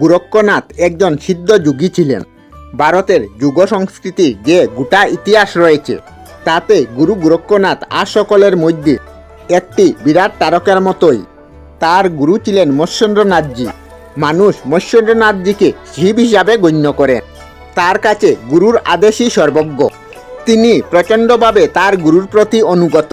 গোরক্ষনাথ একজন সিদ্ধ যুগী ছিলেন। ভারতের যুগ সংস্কৃতি যে গোটা ইতিহাস রয়েছে, তাতে গুরু গোরক্ষনাথ আর সকলের মধ্যে একটি বিরাট তারকার মতোই। তার গুরু ছিলেন মৎস্যেন্দ্রনাথজি। মানুষ মৎস্যেন্দ্রনাথজিকে শিব হিসাবে গণ্য করেন। তার কাছে গুরুর আদেশই সর্বজ্ঞ। তিনি প্রচণ্ডভাবে তার গুরুর প্রতি অনুগত।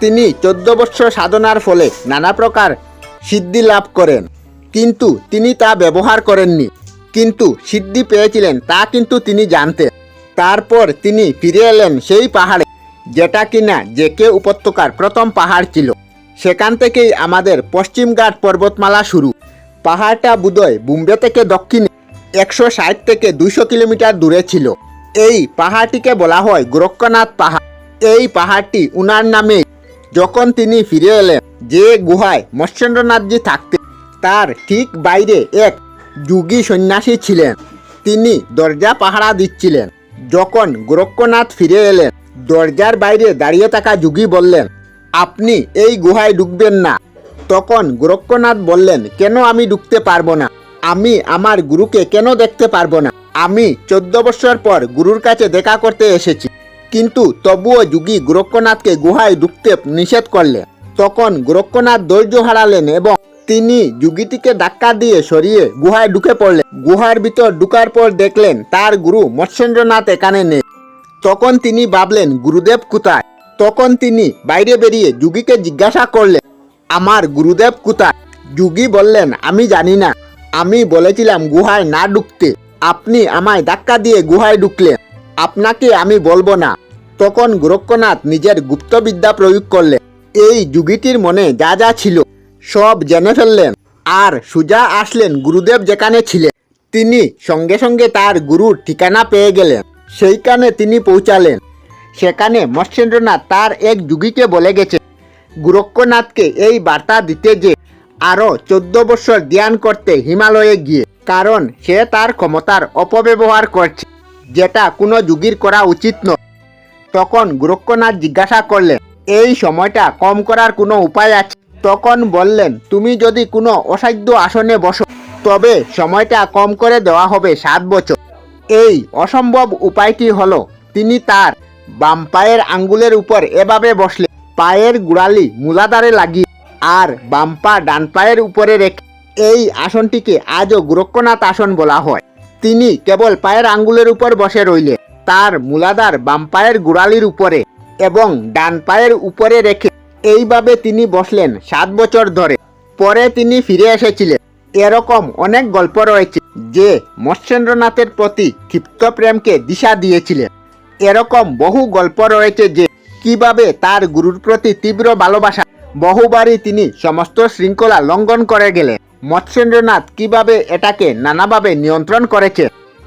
তিনি চোদ্দ বৎসর সাধনার ফলে নানা প্রকার সিদ্ধি লাভ করেন। কিন্তু তিনি তা ব্যবহার করেননি। কিন্তু সিদ্ধি পেয়েছিলেন, তা কিন্তু তিনি জানতেন তারপর তিনি ফিরে এলেন সেই পাহাড়ে, যেটা কিনা জেকে উপত্যকার প্রথম পাহাড় ছিল। সেখান থেকেই আমাদের পশ্চিমঘাট পর্বতমালা শুরু। পাহাড়টা বুদয় বুম্বে থেকে দক্ষিণে একশো ষাট থেকে দুইশো কিলোমিটার দূরে ছিল। এই পাহাড়টিকে বলা হয় গোরক্ষনাথ পাহাড়। এই পাহাড়টি উনার নামে, যখন তিনি ফিরে এলেন, যে গুহায় মৎস্যেন্দ্রনাথজি থাকতেন তার ঠিক বাইরে এক যুগী সন্ন্যাসী ছিলেন। তিনি দরজা পাহারা দিচ্ছিলেন। যখন গোরক্ষনাথ ফিরে এলেন, দরজার বাইরে দাঁড়িয়ে থাকা যুগী বললেন, আপনি এই গুহায় ঢুকবেন না। তখন গোরক্ষনাথ বললেন, কেন আমি ঢুকতে পারব না? আমি আমার গুরুকে কেন দেখতে পারব না? আমি চোদ্দ বছর পর গুরুর কাছে দেখা করতে এসেছি। কিন্তু তবুও যুগী গোরক্ষনাথকে গুহায় ঢুকতে নিষেধ করলেন। তখন গোরক্ষনাথ ধৈর্য হারালেন এবং তিনি যুগীটিকে ধাক্কা দিয়ে সরিয়ে গুহায় ঢুকে পড়লেন। গুহার ভিতর ঢুকার পর দেখলেন তার গুরু মৎস্যেন্দ্রনাথ এখানে নেই। তখন তিনি ভাবলেন, গুরুদেব কোথায়? তখন তিনি বাইরে বেরিয়ে যুগীকে জিজ্ঞাসা করলেন, আমার গুরুদেব কোথায়? যুগী বললেন, আমি জানি না। আমি বলেছিলাম গুহায় না ঢুকতে। আপনি আমায় ধাক্কা দিয়ে গুহায় ঢুকলেন। আপনাকে আমি বলব না। তখন গোরক্ষনাথ নিজের গুপ্তবিদ্যা প্রয়োগ করলেন। এই যুগীটির মনে যা যা ছিল সব জেনে ফেললেন। আর সুজা আসলেন গুরুদেব যেখানে ছিলেন। তিনি সঙ্গে সঙ্গে তার গুরুর ঠিকানা পেয়ে গেলেন। সেইখানে তিনি পৌঁছালেন। সেখানে মৎস্যেন্দ্রনাথ তার এক যুগীকে বলে গেছে গুরক্ষনাথকে এই বার্তা দিতে যে আরও চোদ্দ বছর ধ্যান করতে হিমালয়ে গিয়ে, কারণ সে তার ক্ষমতার অপব্যবহার করছে, যেটা কোনো যুগীর করা উচিত নয়। তখন গোরক্ষনাথ জিজ্ঞাসা করলেন, এই সময়টা কম করার কোনো উপায় আছে? তখন বললেন, তুমি যদি কোনো অসাধ্য আসনে বসো, তবে সময়টা কম করে দেওয়া হবে সাত বছর। এই অসম্ভব উপায়টি হলো, তিনি তার বাম পায়ের আঙ্গুলের উপর এভাবে বসলে পায়ের গুড়ালি মূলাধারে লাগিয়ে আর বাম পা ডান পায়ের উপরে রেখে। এই আসনটিকে আজও গোরক্ষনাথ আসন বলা হয়। তিনি কেবল পায়ের আঙ্গুলের উপর বসে রইলেন, তার মূলাধার বাম পায়ের গোড়ালির উপরে এবং ডান পায়ের উপরে রেখে এইভাবে তিনি বসলেন সাত বছর ধরে। পরে তিনি ফিরে এসেছিলেন। এরকম অনেক গল্প রয়েছে যে মৎস্যেন্দ্রনাথের প্রতি ক্ষিপ্ত প্রেমকে দিশা দিয়েছিলেন। এরকম বহু গল্প রয়েছে যে কীভাবে তার গুরুর প্রতি তীব্র ভালোবাসা, বহুবারই তিনি সমস্ত শৃঙ্খলা লঙ্ঘন করে গেলেন। মৎস্যেন্দ্রনাথ কীভাবে এটাকে নানাভাবে নিয়ন্ত্রণ করেছে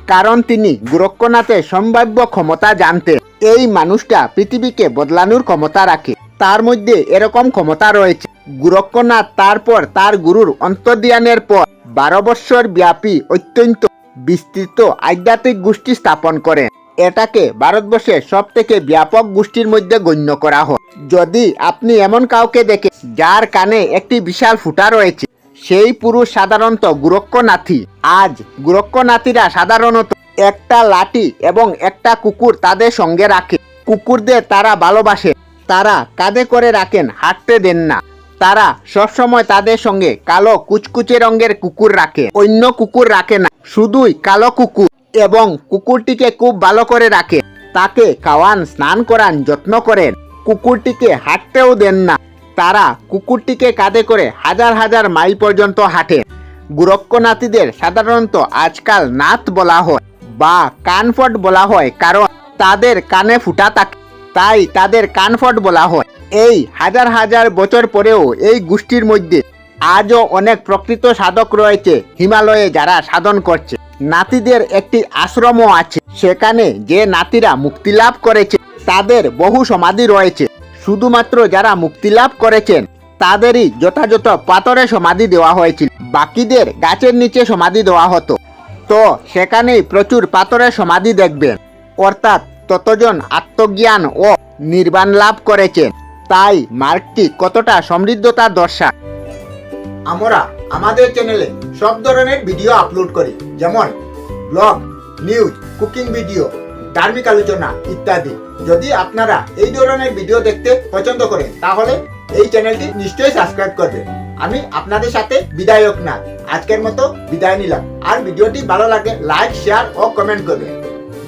কারণ তিনি গোরক্ষনাথের সম্ভাব্য ক্ষমতা জানতে এই মানুষটা পৃথিবীকে বদলানোর ক্ষমতা রাখে। তার মধ্যে এরকম ক্ষমতা রয়েছে। গোরক্ষনাথ তারপর তার গুরুর অন্তর্দিয়ানের পর বারো বৎসর ব্যাপী অত্যন্ত বিস্তৃত আধ্যাত্মিক গোষ্ঠী স্থাপন করেন। এটাকে ভারতবর্ষের সব থেকে ব্যাপক গোষ্ঠীর মধ্যে গণ্য করা হয়। যদি আপনি এমন কাউকে দেখে যার কানে একটি বিশাল ফুটা রয়েছে, সেই পুরুষ সাধারণত গোরক্ষনাথী আজ গোরক্ষনাথীরা সাধারণত একটা লাঠি এবং একটা কুকুর তাদের সঙ্গে রাখে। কুকুরদের তারা ভালোবাসে। তারা কাঁধে করে রাখেন, হাঁটতে দেন না। তারা সবসময় তাদের সঙ্গে কালো কুচকুচে রঙের কুকুর রাখে, অন্য কুকুর রাখে না, শুধুই কালো কুকুর এবং কুকুরটিকে খুব ভালো করে রাখে। তাকে খাওয়ান, স্নান করান, যত্ন করেন। কুকুরটিকে হাঁটতেও দেন না। তারা কুকুরটিকে কাঁধে করে হাজার হাজার মাইল পর্যন্ত হাঁটে। গোরক্ষনাথীদের সাধারণত আজকাল নাথ বলা হয় বা কানফট বলা হয়, কারণ তাদের কানে ফুটা থাকে। তাই তাদের কানফট বলা হয়। এই হাজার হাজার বছর পরেও এই গোষ্ঠীর মধ্যে আজও অনেক প্রকৃত সাধক রয়েছে হিমালয়ে যারা সাধন করছে। নাতিদের একটি আশ্রমও আছে। সেখানে যে নাতিরা মুক্তি লাভ করেছে, তাদের বহু সমাধি রয়েছে। শুধুমাত্র যারা মুক্তি লাভ করেছেন, তাদেরই যথাযথ পাথরে সমাধি দেওয়া হয়েছিল। বাকিদের গাছের নিচে সমাধি দেওয়া হতো। তো সেখানেই প্রচুর পাথরের সমাধি দেখবেন। অর্থাৎ ততজন আত্মজ্ঞান ও নির্বাণ লাভ করেছেন। তাই মার্গটি কতটা সমৃদ্ধতা দর্শায়। আমরা আমাদের চ্যানেলে সব ধরনের ভিডিও আপলোড করি, যেমন ব্লগ নিউজ কুকিং ভিডিও ধার্মিক আলোচনা ইত্যাদি। যদি আপনারা এই ধরনের ভিডিও দেখতে পছন্দ করেন, তাহলে এই চ্যানেলটি নিশ্চয়ই সাবস্ক্রাইব করবেন। আমি আপনাদের সাথে বিদায়ক না, আজকের মতো বিদায় নিলাম। আর ভিডিওটি ভালো লাগে লাইক শেয়ার ও কমেন্ট করবেন।